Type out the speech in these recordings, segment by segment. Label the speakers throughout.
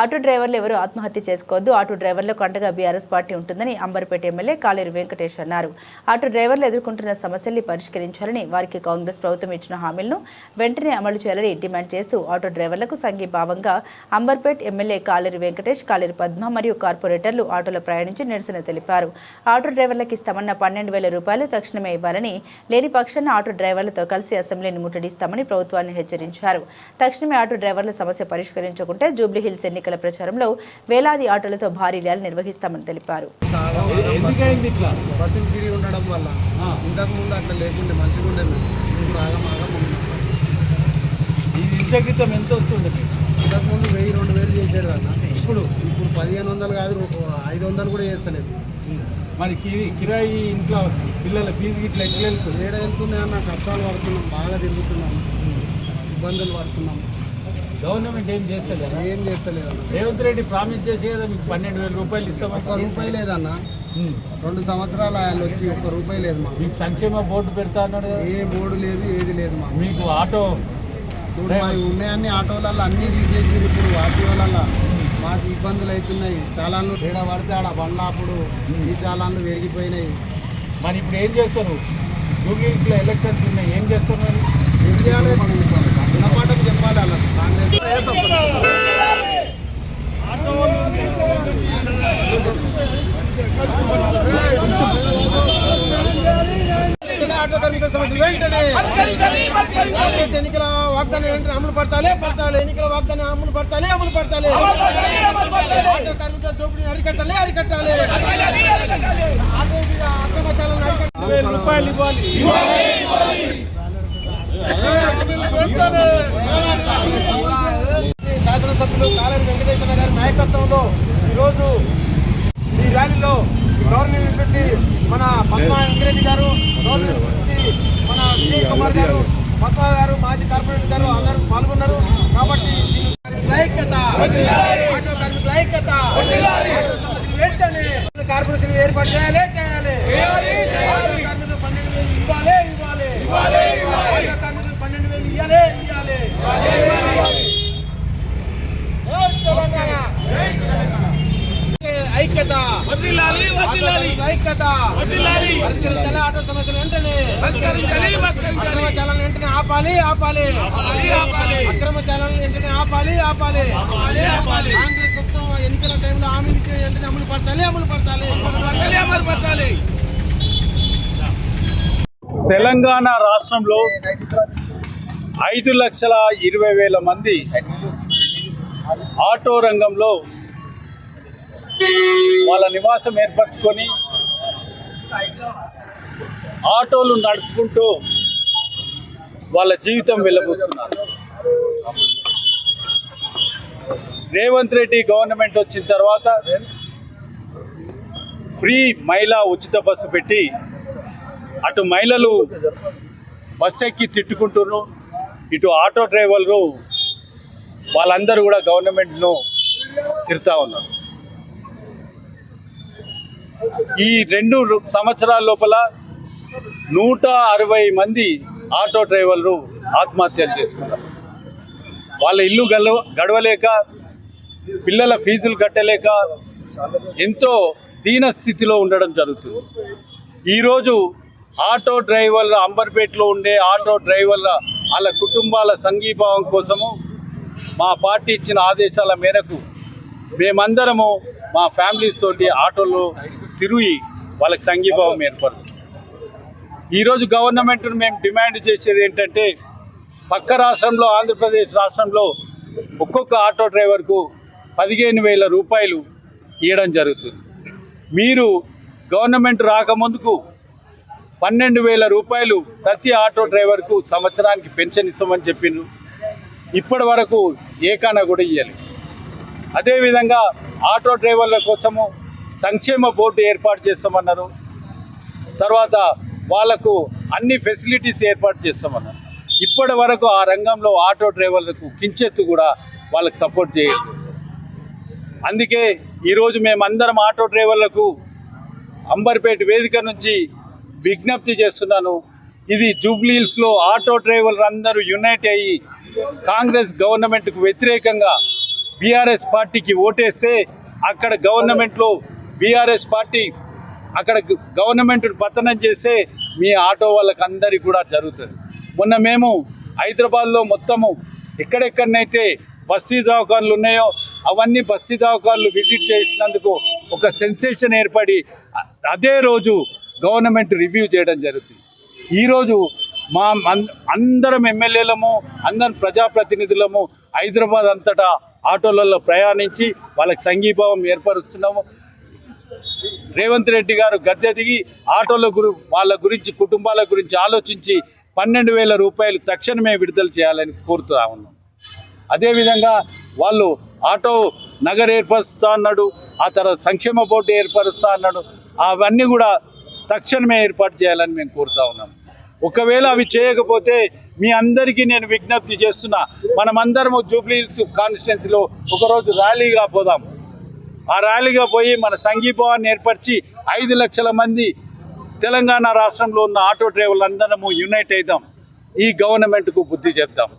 Speaker 1: Auto డ్రైవర్లు ఎవరూ ఆత్మహత్య చేసుకోవద్దు. ఆటో డ్రైవర్లకు అండగా బీఆర్ఎస్ పార్టీ ఉంటుందని అంబర్పేట ఎమ్మెల్యే కాలేరు వెంకటేష్ అన్నారు. ఆటో డ్రైవర్లు ఎదుర్కొంటున్న సమస్యల్ని పరిష్కరించాలని వారికి కాంగ్రెస్ ప్రభుత్వం ఇచ్చిన హామీలను వెంటనే అమలు చేయాలని డిమాండ్ చేస్తూ ఆటో డ్రైవర్లకు సంఘీభావంగా అంబర్పేట్ ఎమ్మెల్యే కాలేరు వెంకటేష్ కాలేరు పద్మ మరియు కార్పొరేటర్లు ఆటోలో ప్రయాణించి నిరసన తెలిపారు. ఆటో డ్రైవర్లకు ఇస్తామన్న పన్నెండు వేల రూపాయలు తక్షణమే ఇవ్వాలని లేని పక్షాన ఆటో డ్రైవర్లతో కలిసి అసెంబ్లీని ముట్టడిస్తామని ప్రభుత్వాన్ని హెచ్చరించారు. తక్షణమే ఆటో డ్రైవర్ల సమస్య పరిష్కరించకుంటే జూబ్లీహిల్స్ ఎన్నికల ప్రచారంలో వేలాది ఆటోలతో భారీ ర్యాలీ నిర్వహిస్తామని తెలిపారు.
Speaker 2: ఎందుకైంది ఇట్లా?
Speaker 3: బస్సులు తిరిగి ఉండడం వల్ల?
Speaker 2: ఆ.
Speaker 3: ఇంతకు ముందు అట్లా లేకుండే మంచిగా ఉండే మేము ఇప్పుడు ఆగం ఆగం ఉన్నాం.
Speaker 2: ఇది ఇంత క్రితం ఎంత వస్తుంది మీకు?
Speaker 3: ఇంతకు ముందు వెయ్యి రెండు వేలు చేసాడు అన్న
Speaker 2: ఇప్పుడు
Speaker 3: ఇప్పుడు పదిహేను వందలు కాదు రూ- ఐదు వందలు కూడా చేస్తలేదు.
Speaker 2: మరి కిరాయి ఇంట్లో పిల్లల ఫీజు గిట్ల ఎట్లా వెళ్తుంది?
Speaker 3: ఏడ వెళ్తున్నాయన్న కష్టాలు పడుతున్నాం బాగా తిరుగుతున్నాం. ఇబ్బందులు పడుతున్నాం.
Speaker 2: గవర్నమెంట్ ఏం చేస్తుంది కదా
Speaker 3: ఏం చేస్తలేదు
Speaker 2: రేవంత్ రెడ్డి ప్రామిస్ చేసి కదా మీకు పన్నెండు వేల రూపాయలు
Speaker 3: ఒక్క
Speaker 2: ఇస్తామని
Speaker 3: రూపాయి లేదన్న. రెండు సంవత్సరాలు ఆయన వచ్చి ఒక్క రూపాయి లేదు మాకు.
Speaker 2: మీకు సంక్షేమ బోర్డు పెడతా అన్నాడు
Speaker 3: ఏ బోర్డు లేదు ఏది లేదు మాకు.
Speaker 2: మీకు ఆటో
Speaker 3: మా ఉన్నాయన్ని ఆటోలలో అన్నీ తీసేసి ఇప్పుడు ఆర్టీ వల్ల మాకు ఇబ్బందులు అవుతున్నాయి చాలాన్లు తేడా పడితే ఆడ బండ్లాపుడు ఈ చాలాన్లు పెరిగిపోయినాయి.
Speaker 2: మరి ఇప్పుడు ఏం చేస్తారు? జూబ్లీస్లో ఎలక్షన్స్ ఉన్నాయి. ఏం చేస్తారు
Speaker 3: ఏం చేయాలి? గుణపాఠం చెప్పాలి అలా కాంగ్రెస్ ఆటో సమస్యలు వెంటనే కాంగ్రెస్ ఎన్నికల వాగ్దానం వెంటనే అమలు పరచాలి పరచాలి ఎన్నికల వాగ్దానం అమలు పరచాలి అమలు పరచాలి ఆటో కార్మికుల దోపిడీ అరికట్టాలి అరికట్టాలి. ఆటో మీద
Speaker 2: అక్రమ రూపాయలు ఇవ్వాలి.
Speaker 3: శాసనసభ్యులు కాలేరు వెంకటేశ్వర గారి నాయకత్వంలో ఈరోజు ఈ ర్యాలీలో గవర్నమెంట్ నుండి మన పద్మా వెంకరెడ్డి గారు మన విజయ్ కుమార్ గారు పద్మా గారు మాజీ కార్పొరేటర్ గారు అందరూ పాల్గొన్నారు. కాబట్టి ఐక్యత కార్పొరేషన్ ఏర్పాటు చేయాలి చేయాలి ఆటో కార్మికులు పన్నెండు వేలు ఇవ్వాలి ఇవ్వాలి ఆటో కార్మికులు పన్నెండు వేలు ఇవ్వాలి ఇవ్వాలి జై తెలంగాణ ఐక్యత
Speaker 4: వర్ధిల్లాలి
Speaker 3: పరిష్కరించాలి ఆటో సమస్యలు వెంటనే. అక్రమ చాలను వెంటనే ఆపాలి ఆపాలి. అక్రమ చాలను వెంటనే ఆపాలి ఆపాలి.
Speaker 4: ఆపాలి, ఆపాలి.
Speaker 3: కాంగ్రెస్ ప్రభుత్వం ఎన్నికల టైంలో హామీలు ఇచ్చే వెంటనే అమలు పరచాలి అమలు పరచాలి.
Speaker 4: వర్ధిల్లాలి, అమలుపరచాలి
Speaker 2: తెలంగాణ రాష్ట్రంలో ఐదు లక్షల ఇరవై వేల మంది ఆటో రంగంలో వాళ్ళ నివాసం ఏర్పరచుకొని ఆటోలు నడుపుకుంటూ వాళ్ళ జీవితం వెళ్ళబోస్తున్నారు రేవంత్ రెడ్డి గవర్నమెంట్ వచ్చిన తర్వాత ఫ్రీ మహిళా ఉచిత బస్సు పెట్టి అటు మహిళలు బస్ ఎక్కి తిట్టుకుంటున్నారు. ఇటు ఆటో డ్రైవర్లు వాళ్ళందరూ కూడా గవర్నమెంట్ను తిడతా ఉన్నారు. ఈ రెండు సంవత్సరాల లోపల నూట అరవై మంది ఆటో డ్రైవర్లు ఆత్మహత్యలు చేసుకున్నారు. వాళ్ళ ఇల్లు గల గడవలేక పిల్లల ఫీజులు కట్టలేక ఎంతో దీన స్థితిలో ఉండడం జరుగుతుంది. ఈరోజు ఆటో డ్రైవర్ల అంబర్పేటలో ఉండే ఆటో డ్రైవర్ల వాళ్ళ కుటుంబాల సంఘీభావం కోసము మా పార్టీ ఇచ్చిన ఆదేశాల మేరకు మేమందరము మా ఫ్యామిలీస్ తోటి ఆటోలో తిరిగి వాళ్ళకి సంఘీభావం ఏర్పరుస్తుంది. ఈరోజు గవర్నమెంట్ను మేము డిమాండ్ చేసేది ఏంటంటే పక్క రాష్ట్రంలో ఆంధ్రప్రదేశ్ రాష్ట్రంలో ఒక్కొక్క ఆటో డ్రైవర్కు పదిహేను వేల రూపాయలు ఇవ్వడం జరుగుతుంది. మీరు గవర్నమెంట్ రాకముందుకు పన్నెండు వేల రూపాయలు ప్రతి ఆటో డ్రైవర్కు సంవత్సరానికి పెన్షన్ ఇస్తామని చెప్పిండ్రు. ఇప్పటి వరకు ఏకాన కూడా ఇవ్వాలి అదేవిధంగా ఆటో డ్రైవర్ల కోసము సంక్షేమ బోర్డు ఏర్పాటు చేస్తామన్నారు. తర్వాత వాళ్ళకు అన్ని ఫెసిలిటీస్ ఏర్పాటు చేస్తామన్నారు. ఇప్పటి వరకు ఆ రంగంలో ఆటో డ్రైవర్లకు కించెత్తు కూడా వాళ్ళకి సపోర్ట్ చేయలేదు. అందుకే ఈరోజు మేమందరం ఆటో డ్రైవర్లకు అంబర్పేట వేదిక నుంచి విజ్ఞప్తి చేస్తున్నాను. ఇది జూబ్లీహిల్స్లో ఆటో డ్రైవర్లు అందరూ యునైట్ అయ్యి కాంగ్రెస్ గవర్నమెంట్కు వ్యతిరేకంగా బీఆర్ఎస్ పార్టీకి ఓటేస్తే అక్కడ గవర్నమెంట్లో బీఆర్ఎస్ పార్టీ అక్కడ గవర్నమెంట్ పతనం చేస్తే మీ ఆటో వాళ్ళకందరికీ కూడా జరుగుతుంది. మొన్న మేము హైదరాబాద్లో మొత్తము ఎక్కడెక్కడనైతే బస్తీ దవాఖాన్లు ఉన్నాయో అవన్నీ బస్తీ దవాఖాన్లు విజిట్ చేసినందుకు ఒక సెన్సేషన్ ఏర్పడి అదే రోజు గవర్నమెంట్ రివ్యూ చేయడం జరుగుతుంది. ఈరోజు మా అందరం ఎమ్మెల్యేలము అందరం ప్రజాప్రతినిధులము హైదరాబాద్ అంతటా ఆటోలలో ప్రయాణించి వాళ్ళకి సంఘీభావం ఏర్పరుస్తున్నాము. రేవంత్ రెడ్డి గారు గద్దె దిగి ఆటోల గురి వాళ్ళ గురించి కుటుంబాల గురించి ఆలోచించి పన్నెండు వేల రూపాయలు తక్షణమే విడుదల చేయాలని కోరుతా ఉన్నాం. అదేవిధంగా వాళ్ళు ఆటో నగర్ ఏర్పరుస్తా అన్నాడు ఆ తర్వాత సంక్షేమ బోర్డు ఏర్పరుస్తా అన్నాడు అవన్నీ కూడా తక్షణమే ఏర్పాటు చేయాలని మేము కోరుతా ఉన్నాం. ఒకవేళ అవి చేయకపోతే మీ అందరికీ నేను విజ్ఞప్తి చేస్తున్నా మనమందరము జూబ్లీ హిల్స్ కాన్స్టిట్యున్సీలో ఒకరోజు ర్యాలీగా పోదాం. ఆ ర్యాలీగా పోయి మన సంఘీభావాన్ని ఏర్పరిచి ఐదు లక్షల మంది తెలంగాణ రాష్ట్రంలో ఉన్న ఆటో డ్రైవర్లు అందరము యునైట్ అవుదాం ఈ గవర్నమెంట్కు బుద్ధి చెప్దాం.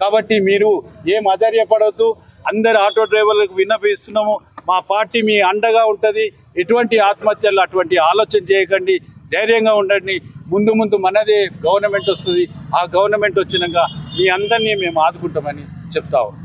Speaker 2: కాబట్టి మీరు ఏం అధైర్యపడవద్దు అందరు ఆటో డ్రైవర్లకు విన్నపిస్తున్నాము. మా పార్టీ మీ అండగా ఉంటుంది. ఎటువంటి ఆత్మహత్యలు అటువంటి ఆలోచన చేయకండి. ధైర్యంగా ఉండండి. ముందు ముందు మనదే గవర్నమెంట్ వస్తుంది. ఆ గవర్నమెంట్ వచ్చినాక మీ అందరినీ మేము ఆదుకుంటామని చెప్తా ఉన్నాం.